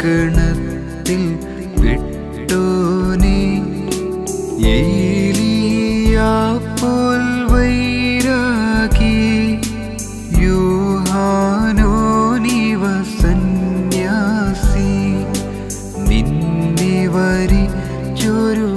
കണത്തിൽ വിട്ടോനെ എലിയാപ്പോൾ വൈരാഗി യൂഹാനോനിവ സന്യാസി നിന്നെ വരിച്ചൊരു